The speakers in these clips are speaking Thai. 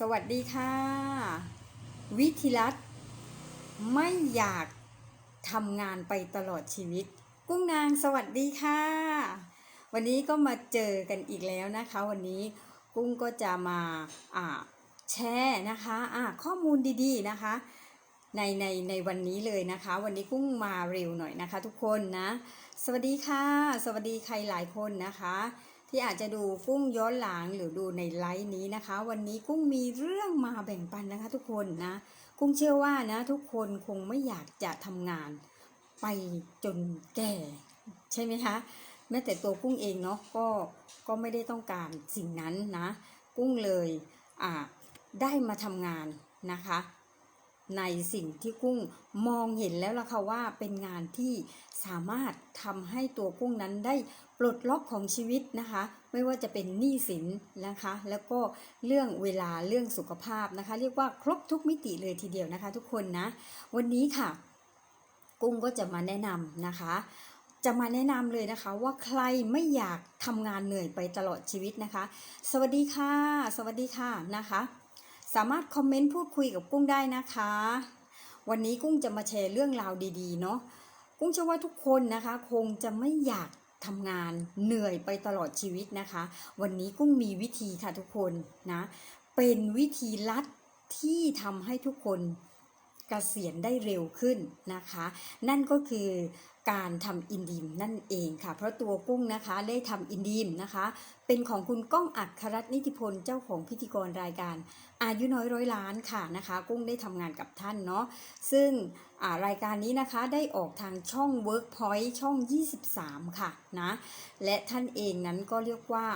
สวัสดีค่ะ วิธิรัตไม่อยากทำงานไปตลอดชีวิต กุ้งนางสวัสดีค่ะ วันนี้ก็มาเจอกันอีกแล้วนะคะ วันนี้กุ้งก็จะมาอ่าแชร์นะคะอ่าข้อมูลดีๆนะคะ ในในในวันนี้เลยนะคะ วันนี้กุ้งมาเร็วหน่อยนะคะ ทุกคนนะ สวัสดีค่ะ สวัสดีใครหลายคนนะคะ ที่อาจจะดูกุ้งย้อนหลังหรือดูในไลฟ์นี้นะคะ วันนี้กุ้งมีเรื่องมาแบ่งปันนะคะ ทุกคนนะ กุ้งเชื่อว่านะ ทุกคนคงไม่อยากจะทำงานไปจนแก่ ใช่ไหมคะแม้แต่ตัวกุ้งเองเนาะก็ก็ไม่ได้ต้องการสิ่งนั้นนะ กุ้งเลยอ่าได้มาทำงานนะคะ ในสิ่งที่กุ้งมองเห็นแล้วล่ะค่ะว่าเป็นงานที่สามารถทำให้ตัวกุ้งนั้นได้ปลดล็อกของชีวิตนะคะ ไม่ว่าจะเป็นหนี้สินนะคะ แล้วก็เรื่องเวลาเรื่องสุขภาพนะคะ เรียกว่าครบทุกมิติเลยทีเดียวนะคะ ทุกคนนะวันนี้ค่ะ กุ้งก็จะมาแนะนำนะคะจะมาแนะนำเลยนะคะว่าใครไม่อยากทำงานเหนื่อยไปตลอดชีวิตนะคะ สวัสดีค่ะ สวัสดีค่ะนะคะ สามารถคอมเมนต์พูดคุยกับกุ้งได้นะคะ วันนี้กุ้งจะมาแชร์เรื่องราวดีๆ เนาะกุ้งเชื่อว่าทุกคนนะคะ คงจะไม่อยากทำงานเหนื่อยไปตลอดชีวิตนะคะ วันนี้กุ้งมีวิธีค่ะทุกคนนะ เป็นวิธีลัดที่ทำให้ทุกคน เกษียณได้เร็วขึ้นนะคะ นั่นก็คือการทำอินดีมนั่นเองค่ะ เพราะตัวกุ้งนะคะได้ทำอินดีมนะคะ เป็นของคุณก้องอัครรัตนิติพลเจ้าของพิธีกรรายการ อายุน้อยร้อยล้านค่ะนะคะ กุ้งได้ทำงานกับท่านเนาะซึ่งรายการนี้นะคะได้ออกทางช่อง Workpoint ช่อง 23 ค่ะนะและท่านเองนั้นก็เรียกว่า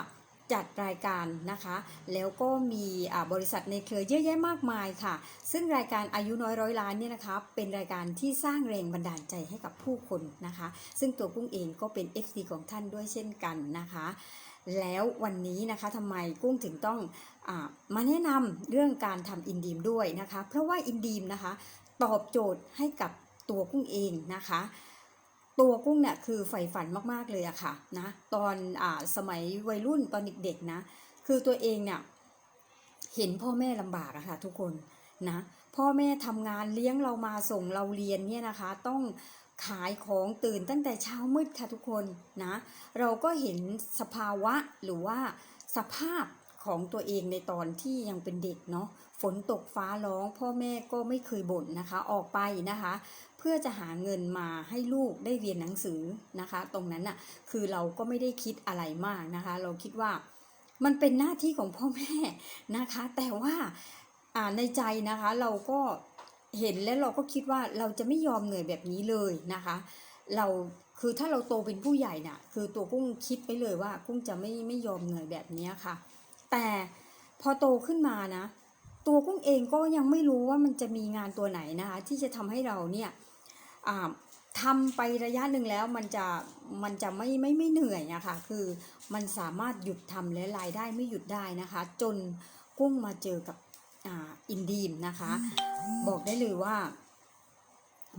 จัดรายการนะคะ แล้วก็มีบริษัทในเครือเยอะแยะมากมายค่ะ ซึ่งรายการอายุน้อยร้อยล้านเนี่ยนะคะ เป็นรายการที่สร้างแรงบันดาลใจให้กับผู้คนนะคะ ซึ่งตัวกุ้งเองก็เป็น FC ของท่านด้วยเช่นกันนะคะแล้ววันนี้นะคะทำไมกุ้งถึงต้องอมาแนะนำเรื่องการทำอินดีมด้วยนะคะ เพราะว่าอินดีมนะคะ ตอบโจทย์ให้กับตัวกุ้งเองนะคะ ตัวกุ้งเนี่ยคือใฝ่ฝันมากๆเลยอะค่ะนะตอนอ่าสมัยวัยรุ่นตอนเด็กๆนะ คือตัวเองเนี่ยเห็นพ่อแม่ลำบากอะค่ะทุกคนนะพ่อแม่ทำงานเลี้ยงเรามาส่งเราเรียนเนี่ยนะคะ ต้องขายของตื่นตั้งแต่เช้ามืดค่ะทุกคนนะเราก็เห็นสภาวะหรือว่าสภาพของตัวเองในตอนที่ยังเป็นเด็กเนาะ ฝนตกฟ้าร้อง พ่อแม่ก็ไม่เคยบ่นนะคะออกไปนะคะ เพื่อจะหาเงินมาให้ลูกได้เรียนหนังสือนะคะ ตรงนั้นน่ะคือเราก็ไม่ได้คิดอะไรมากนะคะ เราคิดว่ามันเป็นหน้าที่ของพ่อแม่นะคะ แต่ว่าอ่าในใจนะคะเราก็เห็นแล้วเราก็คิดว่าเราจะไม่ยอมเหนื่อยแบบนี้เลยนะคะ เราคือถ้าเราโตเป็นผู้ใหญ่น่ะ คือตัวกุ้งคิดไปเลยว่ากุ้งจะไม่ไม่ยอมเหนื่อยแบบนี้ค่ะ แต่พอโตขึ้นมานะ ตัวกุ้งเองก็ยังไม่รู้ว่ามันจะมีงานตัวไหนนะคะ ที่จะทำให้เราเนี่ยทำไประยะหนึ่งแล้วมันจะมันจะไม่ไม่ไม่เหนื่อยอะคะคือมันสามารถหยุดทำและรายได้ไม่หยุดได้นะคะ จนกุ้งมาเจอกับออินดีมนะคะ บอกได้เลยว่า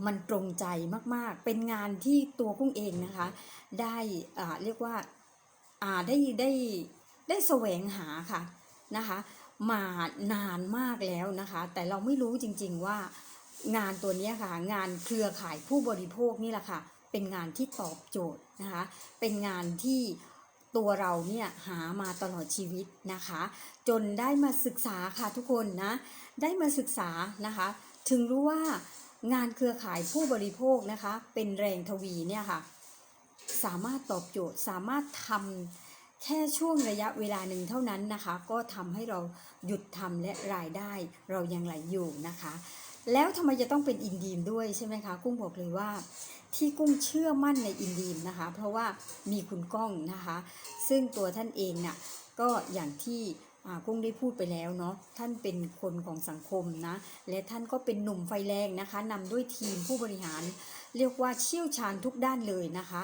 มันตรงใจมากๆ เป็นงานที่ตัวกุ้งเองนะคะ ได้เรียกว่าได้ได้ได้แสวงหาค่ะนะคะ มานานมากแล้วนะคะ แต่เราไม่รู้จริงๆว่างานตัวนี้ค่ะ งานเครือข่ายผู้บริโภคนี่แหละค่ะ เป็นงานที่ตอบโจทย์นะคะ เป็นงานที่ตัวเราเนี่ยหามาตลอดชีวิตนะคะ จนได้มาศึกษาค่ะทุกคนนะ ได้มาศึกษานะคะ ถึงรู้ว่างานเครือข่ายผู้บริโภคนะคะ เป็นแรงทวีเนี่ยค่ะ สามารถตอบโจทย์สามารถทำ แค่ช่วงระยะเวลาหนึ่งเท่านั้นนะคะ ก็ทำให้เราหยุดทำและรายได้เรายังไหลอยู่นะคะ แล้วทำไมจะต้องเป็นอินดีมด้วยใช่ไหมคะกุ้งบอกเลยว่า ที่กุ้งเชื่อมั่นในอินดีมนะคะ เพราะว่ามีคุณก้องนะคะ ซึ่งตัวท่านเองน่ะก็อย่างที่กุ้งได้พูดไปแล้วเนาะท่านเป็นคนของสังคมนะ และท่านก็เป็นหนุ่มไฟแรงนะคะนำด้วยทีมผู้บริหาร เรียกว่าเชี่ยวชาญทุกด้านเลยนะคะ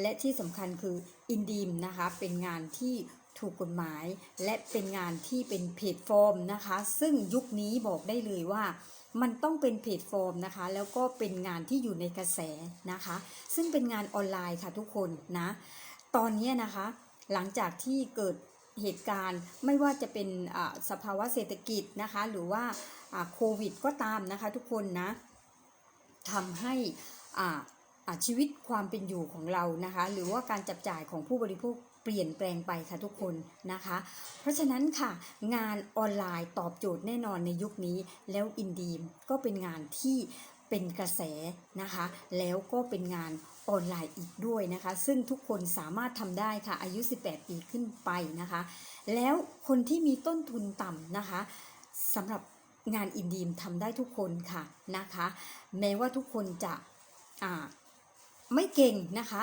และที่สำคัญคืออินดีมนะคะเป็นงานที่ถูกกฎหมาย และเป็นงานที่เป็นเพจฟอร์มนะคะ ซึ่งยุคนี้บอกได้เลยว่ามันต้องเป็นเพจฟอร์มนะคะ แล้วก็เป็นงานที่อยู่ในกระแสนะคะ ซึ่งเป็นงานออนไลน์ค่ะทุกคนนะ ตอนนี้นะคะ หลังจากที่เกิดเหตุการณ์ไม่ว่าจะเป็นอ่าสภาวะเศรษฐกิจนะคะ หรือว่าอ่าโควิดก็ตามนะคะทุกคนนะทำให้อ่า ชีวิตความเป็นอยู่ของเรานะคะ หรือว่าการจับจ่ายของผู้บริโภคเปลี่ยนแปลงไปค่ะทุกคนนะคะ เพราะฉะนั้นค่ะ งานออนไลน์ตอบโจทย์แน่นอนในยุคนี้ แล้วอินดีมก็เป็นงานที่เป็นกระแสนะคะ แล้วก็เป็นงานออนไลน์อีกด้วยนะคะ ซึ่งทุกคนสามารถทำได้ค่ะ อายุ 18 ปีขึ้นไปนะคะ แล้วคนที่มีต้นทุนต่ำนะคะสำหรับงานอินดีมทำได้ทุกคนค่ะนะคะ แม้ว่าทุกคนจะอ่า ไม่เก่งนะคะ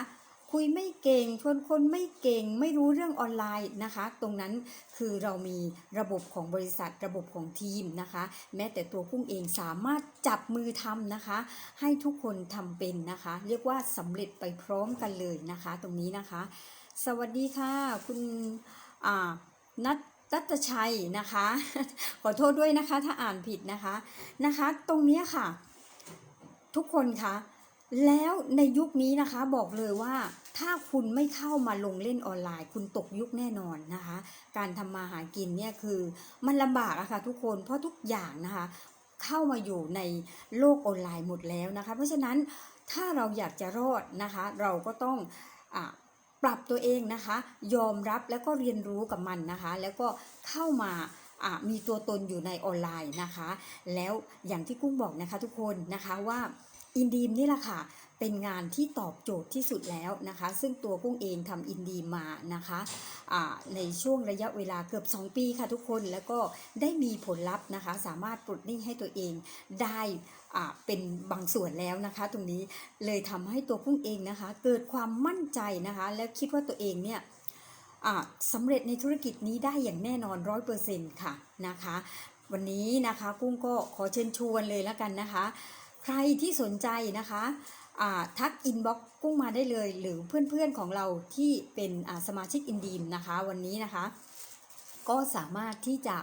คุยไม่เก่งชวนคนไม่เก่งไม่รู้เรื่องออนไลน์นะคะ ตรงนั้นคือเรามีระบบของบริษัทระบบของทีมนะคะ แม้แต่ตัวกุ้งเองสามารถจับมือทำนะคะ ให้ทุกคนทำเป็นนะคะ เรียกว่าสำเร็จไปพร้อมกันเลยนะคะ ตรงนี้นะคะ สวัสดีค่ะ คุณนัทรัตชัยนะคะ ขอโทษด้วยนะคะถ้าอ่านผิดนะคะนะคะ ตรงนี้ค่ะ ทุกคนคะ แล้วในยุคนี้นะคะบอกเลยว่าถ้าคุณไม่เข้ามาลงเล่นออนไลน์ คุณตกยุคแน่นอนนะคะ การทำมาหากินเนี่ยคือมันลำบากอะค่ะทุกคนเพราะทุกอย่างนะคะ เข้ามาอยู่ในโลกออนไลน์หมดแล้วนะคะ เพราะฉะนั้นถ้าเราอยากจะรอดนะคะ เราก็ต้องอาปรับตัวเองนะคะ ยอมรับแล้วก็เรียนรู้กับมันนะคะ แล้วก็เข้ามาอะมีตัวตนอยู่ในออนไลน์นะคะ แล้วอย่างที่กุ้งบอกนะคะทุกคนนะคะว่า อินดีมนี่แหละค่ะเป็นงานที่ตอบโจทย์ที่สุดแล้วนะคะ ซึ่งตัวกุ้งเองทำอินดีมมานะคะในช่วงระยะเวลาเกือบ 2 ปีค่ะทุกคนแล้วก็ได้มีผลลัพธ์นะคะ สามารถปลดหนี้ให้ตัวเองได้เป็นบางส่วนแล้วนะคะ ตรงนี้เลยทำให้ตัวกุ้งเองนะคะ เกิดความมั่นใจนะคะ และคิดว่าตัวเองเนี่ยสำเร็จในธุรกิจนี้ได้อย่างแน่นอนร้อยเปอร์เซ็นต์ค่ะนะคะ วันนี้นะคะกุ้งก็ขอเชิญชวนเลยแล้วกันนะคะ ใครที่สนใจนะคะทักอินบ็อกกุ้งมาได้เลย หรือเพื่อนๆของเราที่เป็นสมาชิกอินดีมนะคะ วันนี้นะคะ ก็สามารถที่จะ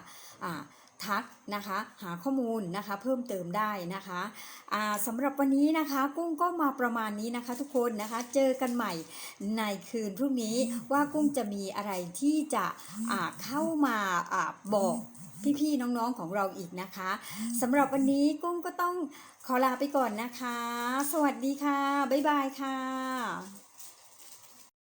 ทักนะคะหาข้อมูลนะคะเพิ่มเติมได้นะคะสำหรับวันนี้นะคะกุ้งก็มาประมาณนี้นะคะ ทุกคนนะคะเจอกันใหม่ในคืนพรุ่งนี้ว่ากุ้งจะมีอะไรที่จะเข้ามาอ่าบอก พี่ๆน้องๆของเราอีกนะคะสำหรับวันนี้กุ้งก็ต้องขอลาไปก่อนนะคะ สวัสดีค่ะ บ๊ายบายค่ะ